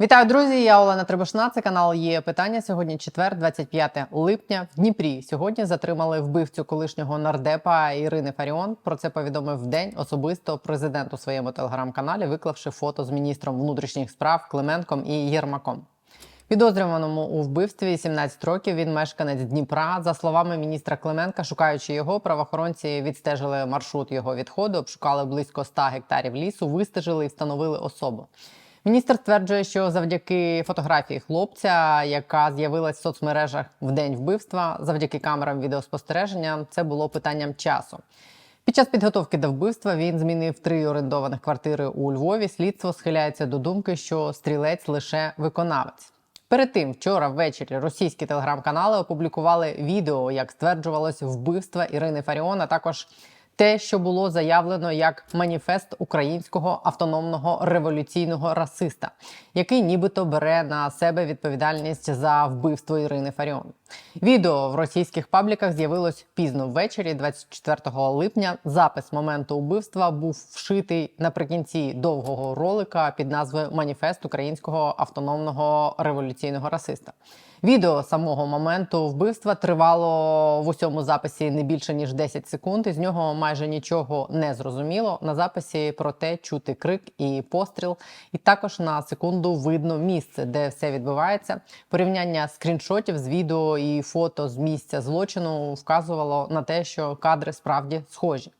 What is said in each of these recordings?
Вітаю, друзі! Я Олена Трибушна. Це канал є питання. Сьогодні четвер, 25 липня. В Дніпрі сьогодні затримали вбивцю колишнього нардепа Ірини Фаріон. Про це повідомив вдень особисто президент у своєму телеграм-каналі, виклавши фото з міністром внутрішніх справ Клименком і Єрмаком. Підозрюваному у вбивстві 17 років він мешканець Дніпра. За словами міністра Клименка, шукаючи його, правоохоронці відстежили маршрут його відходу, обшукали близько 100 гектарів лісу, вистежили і встановили особу. Міністр стверджує, що завдяки фотографії хлопця, яка з'явилась в соцмережах в день вбивства, завдяки камерам відеоспостереження, це було питанням часу. Під час підготовки до вбивства він змінив три орендованих квартири у Львові. Слідство схиляється до думки, що стрілець лише виконавець. Перед тим вчора ввечері російські телеграм-канали опублікували відео, як стверджувалось вбивства Ірини Фаріон, а також те, що було заявлено як маніфест українського автономного революційного расиста, який нібито бере на себе відповідальність за вбивство Ірини Фаріон. Відео в російських пабліках з'явилось пізно ввечері, 24 липня. Запис моменту убивства був вшитий наприкінці довгого ролика під назвою Маніфест українського автономного революційного расиста. Відео самого моменту вбивства тривало в усьому записі не більше ніж 10 секунд. Із нього майже нічого не зрозуміло. На записі проте чути крик і постріл. І також на секунду видно місце, де все відбувається. Порівняння скріншотів з відео і фото з місця злочину вказувало на те, що кадри справді схожі.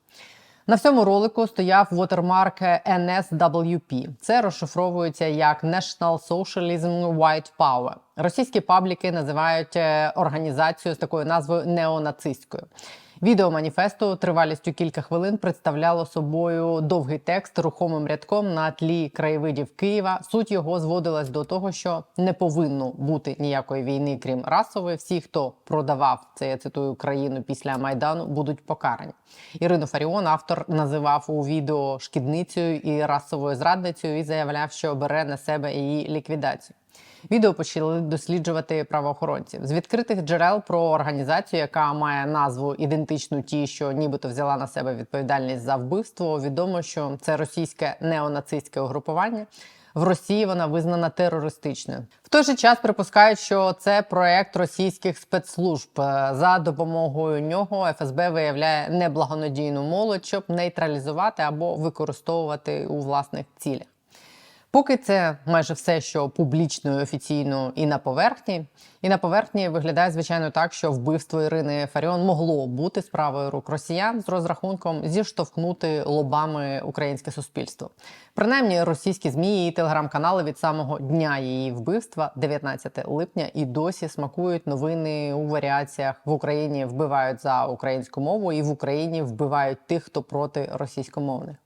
На всьому ролику стояв вотермарк NSWP. Це розшифровується як National Socialism White Power. Російські пабліки називають е, організацію з такою назвою неонацистською. Відео маніфесту тривалістю кілька хвилин представляло собою довгий текст рухомим рядком на тлі краєвидів Києва. Суть його зводилась до того, що не повинно бути ніякої війни, крім расової. Всі, хто продавав це, я цитую країну після майдану, будуть покарані. Ірину Фаріон автор називав у відео шкідницею і расовою зрадницею і заявляв, що бере на себе її ліквідацію. Відео почали досліджувати правоохоронців з відкритих джерел про організацію, яка має назву ідентичну тій, що нібито взяла на себе відповідальність за вбивство. Відомо, що це російське неонацистське угрупування. В Росії вона визнана терористичною. В той же час припускають, що це проект російських спецслужб. За допомогою нього ФСБ виявляє неблагонадійну молодь, щоб нейтралізувати або використовувати у власних цілях. Поки це майже все, що публічно, і офіційно і на поверхні. І на поверхні виглядає звичайно так, що вбивство Ірини Фаріон могло бути справою рук росіян з розрахунком зіштовхнути лобами українське суспільство. Принаймні, російські змі і телеграм-канали від самого дня її вбивства, 19 липня, і досі смакують новини у варіаціях в Україні вбивають за українську мову, і в Україні вбивають тих, хто проти російськомовних.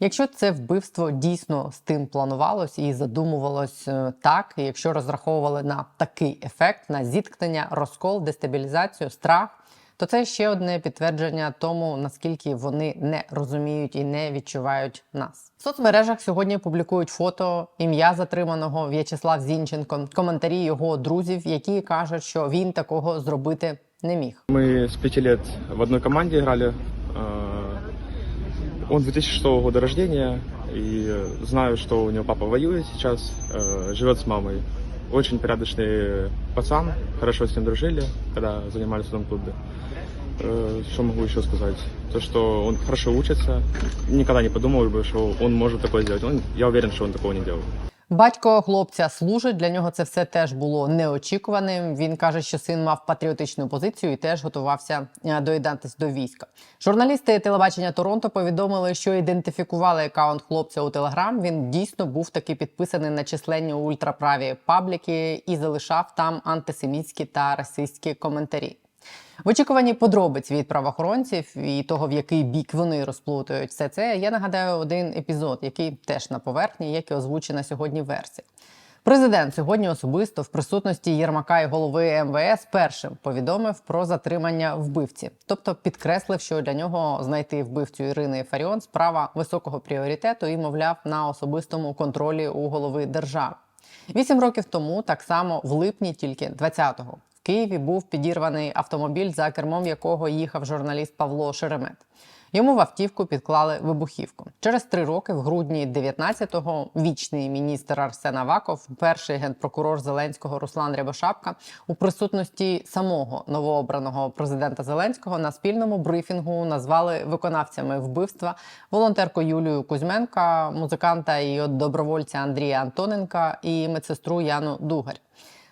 Якщо це вбивство дійсно з тим планувалось і задумувалось е, так, якщо розраховували на такий ефект, на зіткнення, розкол, дестабілізацію, страх, то це ще одне підтвердження тому, наскільки вони не розуміють і не відчувають нас. В соцмережах сьогодні публікують фото ім'я затриманого В'ячеслав Зінченко, коментарі його друзів, які кажуть, що він такого зробити не міг. Мы с пяти лет в одной команде играли. Э, Он 2006 года рождения, и знаю, что у него папа воюет сейчас, э, живет с мамой. Очень порядочный пацан, хорошо с ним дружили, когда занимались в одном клубе. Э, Что могу еще сказать? То, что он хорошо учится. Никогда не подумал бы, что он может такое сделать. Он, я уверен, что он такого не делал. Батько хлопця служить. Для нього це все теж було неочікуваним. Він каже, що син мав патріотичну позицію і теж готувався е, доєднатись до війська. Журналісти телебачення Торонто повідомили, що ідентифікували аккаунт хлопця у Телеграм. Він дійсно був таки підписаний на численні ультраправі пабліки і залишав там антисемітські та расистські коментарі. В очікуванні подробиць від правоохоронців і того, в який бік вони розплутують все це, я нагадаю один епізод, який теж на поверхні, як і озвучена сьогодні версія. Президент сьогодні особисто в присутності Єрмака і голови МВС першим повідомив про затримання вбивці, тобто підкреслив, що для нього знайти вбивцю Ірини Фаріон справа високого пріоритету і, мовляв, на особистому контролі у голови держави. Вісім років тому, так само в липні, тільки 20-го, в Києві був підірваний автомобіль, за кермом якого їхав журналіст Павло Шеремет. Йому в автівку підклали вибухівку. Через три роки, в грудні 19-го, вічний міністр Арсен Аваков, перший генпрокурор Зеленського Руслан Рябошапка, у присутності самого новообраного президента Зеленського на спільному брифінгу назвали виконавцями вбивства волонтерку Юлію Кузьменка, музиканта і добровольця Андрія Антоненка і медсестру Яну Дугарь.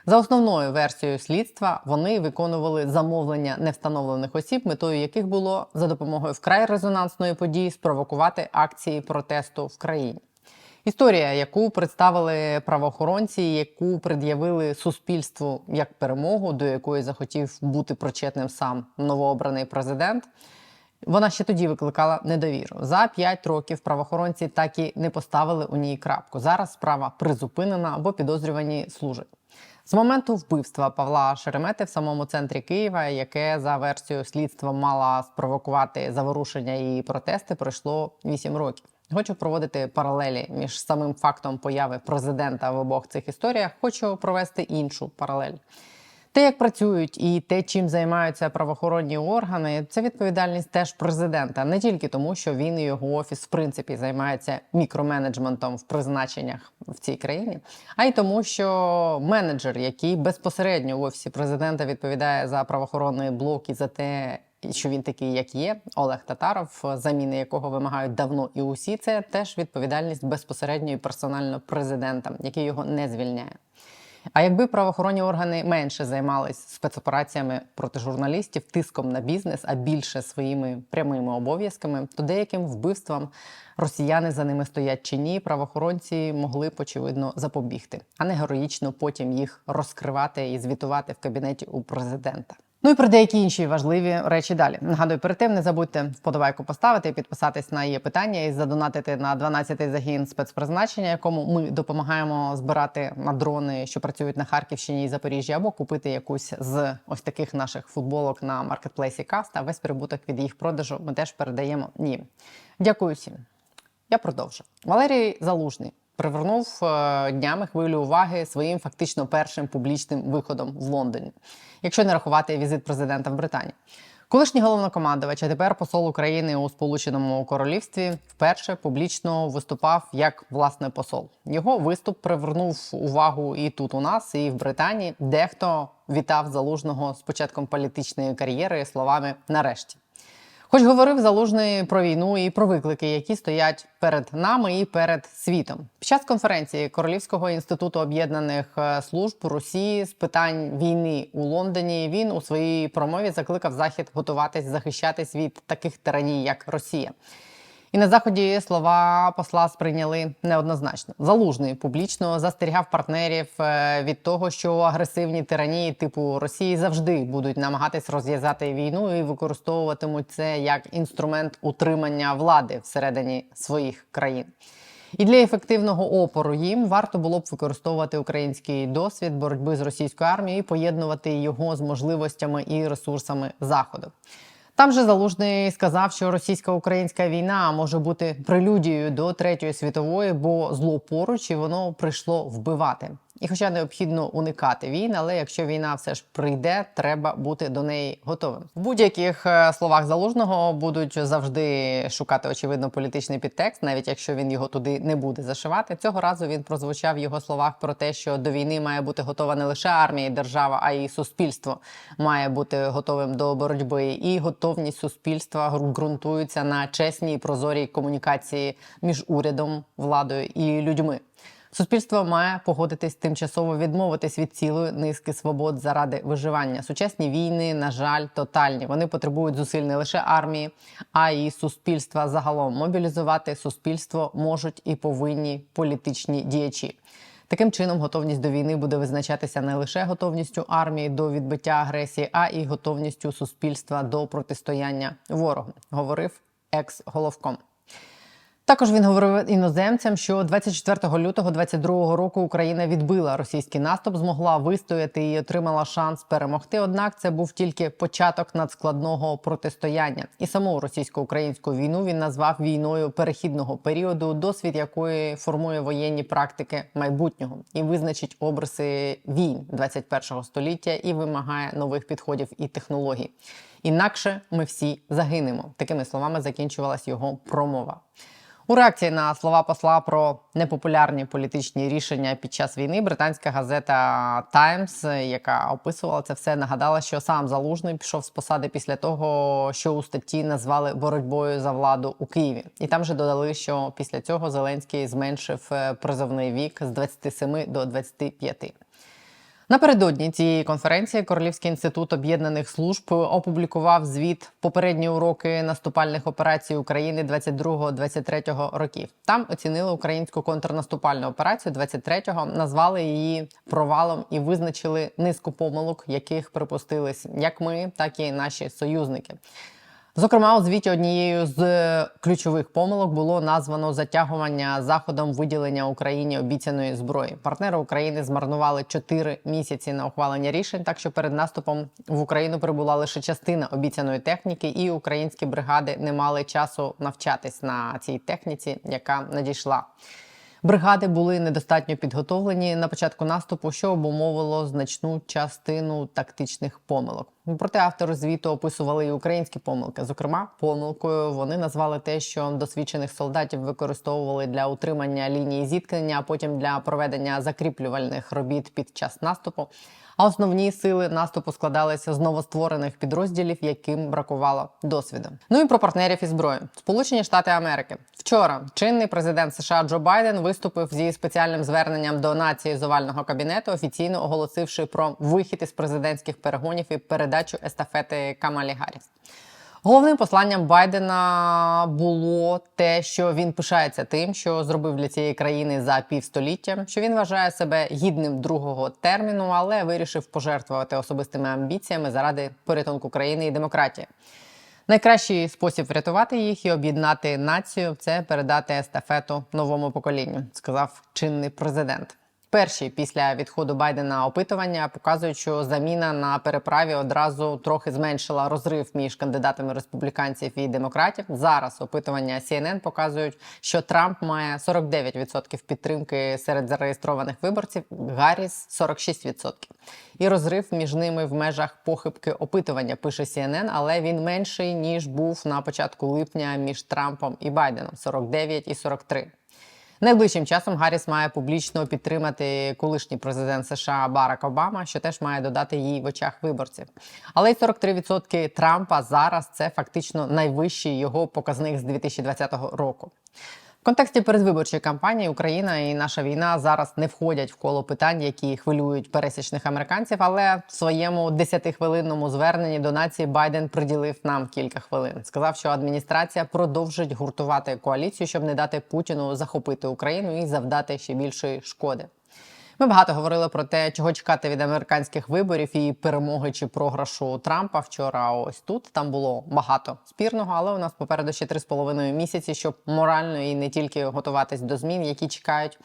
За основною версією слідства вони виконували замовлення невстановлених осіб, метою яких було за допомогою вкрай резонансної події спровокувати акції протесту в країні. Історія, яку представили правоохоронці, яку пред'явили суспільству як перемогу, до якої захотів бути причетним сам новообраний президент. Вона ще тоді викликала недовіру. За п'ять років правоохоронці так і не поставили у ній крапку. Зараз справа призупинена або підозрювані служать. З моменту вбивства Павла Шеремети в самому центрі Києва, яке за версією слідства мала спровокувати заворушення і протести, пройшло 8 років. Хочу проводити паралелі між самим фактом появи президента в обох цих історіях. Хочу провести іншу паралель. Те, як працюють, і те, чим займаються правоохоронні органи, це відповідальність теж президента, не тільки тому, що він і його офіс в принципі займаються мікроменеджментом в призначеннях в цій країні, а й тому, що менеджер, який безпосередньо в офісі президента відповідає за правоохоронний блок і за те. Що він такий, як є, Олег Татаров, заміни якого вимагають давно і усі, це теж відповідальність безпосередньо і персонально президента, який його не звільняє. А якби правоохоронні органи менше займались спецопераціями проти журналістів, тиском на бізнес, а більше своїми прямими обов'язками, то деяким вбивствам росіяни за ними стоять чи ні, правоохоронці могли б очевидно запобігти, а не героїчно потім їх розкривати і звітувати в кабінеті у президента. Ну і про деякі інші важливі речі далі. Нагадую, перед тим не забудьте вподобайку поставити, підписатись на її питання і задонатити на 12-й загін спецпризначення, якому ми допомагаємо збирати на дрони, що працюють на Харківщині і Запоріжжі, або купити якусь з ось таких наших футболок на маркетплейсі Каста. Весь прибуток від їх продажу ми теж передаємо їм. Дякую всім. Я продовжу. Валерій Залужний привернув е, днями хвилю уваги своїм фактично першим публічним виходом в Лондоні, якщо не рахувати візит президента в Британії. Колишній головнокомандувач, а тепер посол України у Сполученому Королівстві вперше публічно виступав як власне посол. Його виступ привернув увагу і тут у нас, і в Британії. Дехто вітав залужного з початком політичної кар'єри словами нарешті. Хоч говорив залужний про війну і про виклики, які стоять перед нами і перед світом. Під час конференції Королівського інституту об'єднаних е, служб Росії з питань війни у Лондоні він у своїй промові закликав Захід готуватись захищатись від таких тираній, як Росія. І на заході слова посла сприйняли неоднозначно. Залужний публічно застерігав партнерів е, від того, що агресивні тиранії типу Росії завжди будуть намагатись розв'язати війну і використовуватимуть це як інструмент утримання влади всередині своїх країн. І для ефективного опору їм варто було б використовувати український досвід боротьби з російською армією і поєднувати його з можливостями і ресурсами заходу. Там же залужний сказав, що російсько-українська війна може бути прелюдією до третьої світової, бо зло поруч і воно прийшло вбивати. І, хоча необхідно уникати війн, але якщо війна все ж прийде, треба бути до неї готовим. В будь-яких е, словах залужного будуть завжди шукати очевидно політичний підтекст, навіть якщо він його туди не буде зашивати. Цього разу він прозвучав в його словах про те, що до війни має бути готова не лише армія, і держава, а й суспільство має бути готовим до боротьби. І готовність суспільства ґрунтується на чесній прозорій комунікації між урядом, владою і людьми. Суспільство має погодитись тимчасово відмовитись від цілої низки свобод заради виживання. Сучасні війни, на жаль, тотальні. Вони потребують зусиль не лише армії, а й суспільства загалом. Мобілізувати суспільство можуть і повинні політичні діячі. Таким чином, готовність до війни буде визначатися не лише готовністю армії до відбиття агресії, а й готовністю суспільства до протистояння ворогу, говорив екс-головком. Також він говорив іноземцям, що 24 лютого 22 року Україна відбила російський наступ, змогла вистояти і отримала шанс перемогти. Однак це був тільки початок надскладного протистояння. І саму російсько-українську війну він назвав війною перехідного періоду, досвід якої формує воєнні практики майбутнього і визначить обриси війн 21 століття і вимагає нових підходів і технологій. Інакше ми всі загинемо. Такими словами закінчувалась його промова. У реакції на слова посла про непопулярні політичні рішення під час війни британська газета Таймс, яка описувала це все, нагадала, що сам залужний пішов з посади після того, що у статті назвали боротьбою за владу у Києві, і там же додали, що після цього Зеленський зменшив е, призовний вік з 27 до 25. Напередодні цієї конференції Королівський інститут об'єднаних служб опублікував звіт попередні уроки наступальних операцій України 22-23 років. Там оцінили українську контрнаступальну операцію 23-го, назвали її провалом і визначили низку помилок, яких припустились як ми, так і наші союзники. Зокрема, у звіті однією з ключових помилок було названо затягування заходом виділення Україні обіцяної зброї. Партнери України змарнували 4 місяці на ухвалення рішень, так що перед наступом в Україну прибула лише частина обіцяної техніки, і українські бригади не мали часу навчатись на цій техніці, яка надійшла. Бригади були недостатньо підготовлені на початку наступу, що обумовило значну частину тактичних помилок. Проте автори звіту описували і українські помилки. Зокрема, помилкою вони назвали те, що досвідчених солдатів використовували для утримання лінії зіткнення, а потім для проведення закріплювальних робіт під час наступу. А основні сили наступу складалися з новостворених підрозділів, яким бракувало досвіду. Ну і про партнерів і зброю. Сполучені Штати Америки. Вчора чинний президент США Джо Байден виступив зі спеціальним зверненням до нації з овального кабінету, офіційно оголосивши про вихід із президентських перегонів і передачу естафети Камалі Гарріс. Головним посланням Байдена було те, що він пишається тим, що зробив для цієї країни за півстоліття, що він вважає себе гідним другого терміну, але вирішив пожертвувати особистими амбіціями заради порятунку країни і демократії. Найкращий спосіб врятувати їх і об'єднати націю це передати естафету новому поколінню, сказав чинний президент. Перші після відходу Байдена опитування показують, що заміна на переправі одразу трохи зменшила розрив між кандидатами республіканців і демократів. Зараз опитування CNN показують, що Трамп має 49% підтримки серед зареєстрованих виборців, Гарріс 46%. І розрив між ними в межах похибки опитування пише CNN, але він менший ніж був на початку липня між Трампом і Байденом 49 і 43. Найближчим часом Гарріс має публічно підтримати колишній президент США Барак Обама, що теж має додати їй в очах виборців. Але й 43% Трампа зараз це фактично найвищий його показник з 2020 року. Контексті передвиборчої кампанії Україна і наша війна зараз не входять в коло питань, які хвилюють пересічних американців. Але в своєму 10-хвилинному зверненні до нації Байден приділив нам кілька хвилин. Сказав, що адміністрація продовжить гуртувати коаліцію, щоб не дати Путіну захопити Україну і завдати ще більшої шкоди. Ми багато говорили про те, чого чекати від американських виборів і перемоги чи програшу Трампа вчора. Ось тут там було багато спірного, але у нас попереду ще три з половиною місяці, щоб морально і не тільки готуватись до змін, які чекають.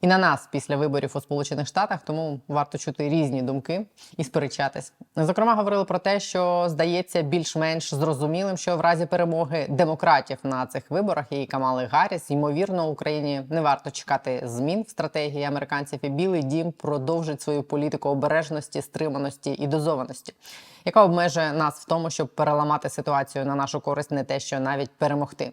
І на нас після виборів у Сполучених Штатах, тому варто чути різні думки і сперечатись. Зокрема, говорили про те, що здається більш-менш зрозумілим, що в разі перемоги демократів на цих виборах і Камали Гарріс, ймовірно, Україні не варто чекати змін в стратегії американців. І Білий Дім продовжить свою політику обережності, стриманості і дозованості, яка обмежує нас в тому, щоб переламати ситуацію на нашу користь, не те, що навіть перемогти.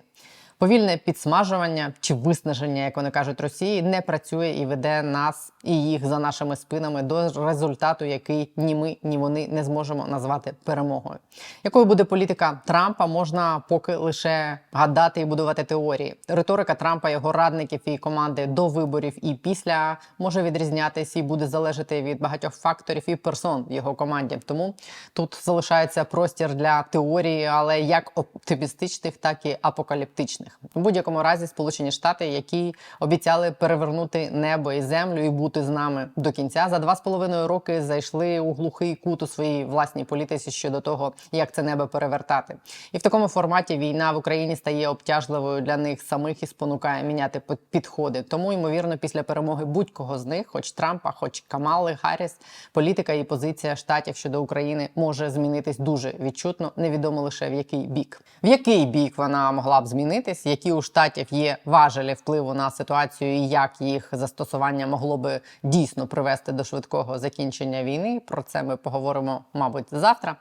Повільне підсмажування чи виснаження, як вони кажуть, Росії не працює і веде нас і їх за нашими спинами до результату, який ні ми, ні вони не зможемо назвати перемогою. Якою буде політика Трампа, можна поки лише гадати і будувати теорії. Риторика Трампа, його радників і команди до виборів і після може відрізнятися і буде залежати від багатьох факторів і персон в його команді. Тому тут залишається простір для теорії, але як оптимістичних, так і апокаліптичних. У будь-якому разі Сполучені Штати, які обіцяли перевернути небо і землю і бути бути з нами до кінця. За два з половиною роки зайшли у глухий кут у своїй власній політиці щодо того, як це небо перевертати. І в такому форматі війна в Україні стає обтяжливою для них самих і спонукає міняти підходи. Тому, ймовірно, після перемоги будь-кого з них, хоч Трампа, хоч Камали Гарріс, політика і позиція штатів щодо України може змінитись дуже відчутно. Невідомо лише в який бік. В який бік вона могла б змінитись, які у штатів є важелі впливу на ситуацію, і як їх застосування могло би дійсно привести до швидкого закінчення війни. Про це ми поговоримо, мабуть, завтра.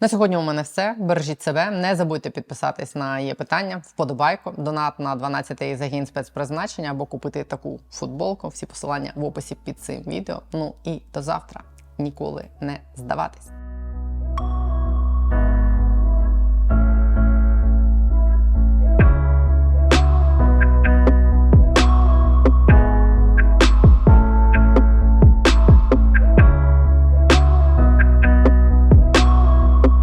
На сьогодні у мене все. Бережіть себе. Не забудьте підписатись на є питання, вподобайку, донат на 12-й загін спецпризначення або купити таку футболку. Всі посилання в описі під цим відео. Ну і до завтра. Ніколи не здаватись.